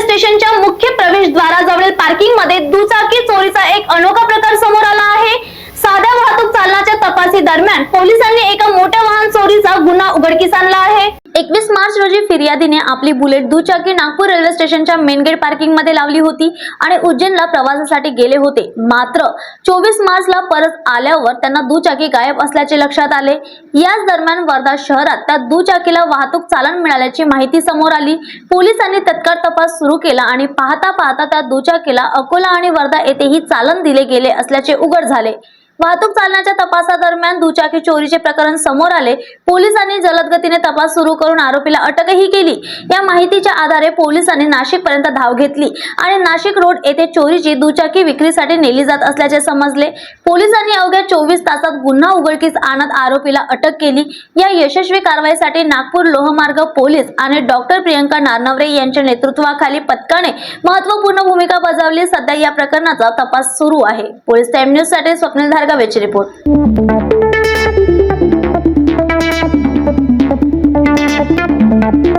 स्टेशनच्या मुख्य प्रवेशद्वाराजवळील पार्किंगमध्ये दुचाकी चोरीचा एक अनोखा प्रकार समोर आला आहे. साध्या वाहतूक चालनाच्या तपासी दरम्यान पोलिसांनी एका मोठ्या चोरीचा गुन्हा उघडकीस आणला आहे. एकवीस मार्च रोजी फिर्यादीने आपली बुलेट दुचाकी नागपूर रेल्वे स्टेशनच्या मेन गेट पार्किंगमध्ये लावली होती आणि उज्जैनला प्रवासासाठी गेले होते. मात्र चोवीस मार्चला परत आल्यावर त्यांना दुचाकी गायब असल्याचे लक्षात आले. याच दरम्यान वर्धा शहरात त्या दुचाकीला वाहतूक चालन मिळाल्याची माहिती समोर आली. पोलिसांनी तत्काळ तपास सुरू केला आणि पाहता पाहता त्या दुचाकीला अकोला आणि वर्धा येथेही चालन दिले गेले असल्याचे उघड झाले. वाहतूक चालनाच्या तपासादरम्यान दुचाकी चोरीचे प्रकरण समोर आले. पोलिसांनी जलद गतीने तपास सुरू करून आरोपीला अटकही केली. या माहितीच्या आधारे पोलिसांनी नाशिक पर्यंत धाव घेतली आणि नाशिक रोड येथे चोरीची दुचाकी विक्रीसाठी नेली जात असल्याचे समजले. पोलिसांनी अवघ्या चोवीस तासात गुन्हा उघडकीस आणत आरोपीला अटक केली. या यशस्वी कारवाईसाठी नागपूर लोहमार्ग पोलीस आणि डॉक्टर प्रियंका नारनवरे यांच्या नेतृत्वाखाली पथकाने महत्त्वपूर्ण भूमिका बजावली. सध्या या प्रकरणाचा तपास सुरू आहे. पोलीस टाइम न्यूजसाठी स्वप्नील ਵਿੱਚ ਰਿਪੋਰਟ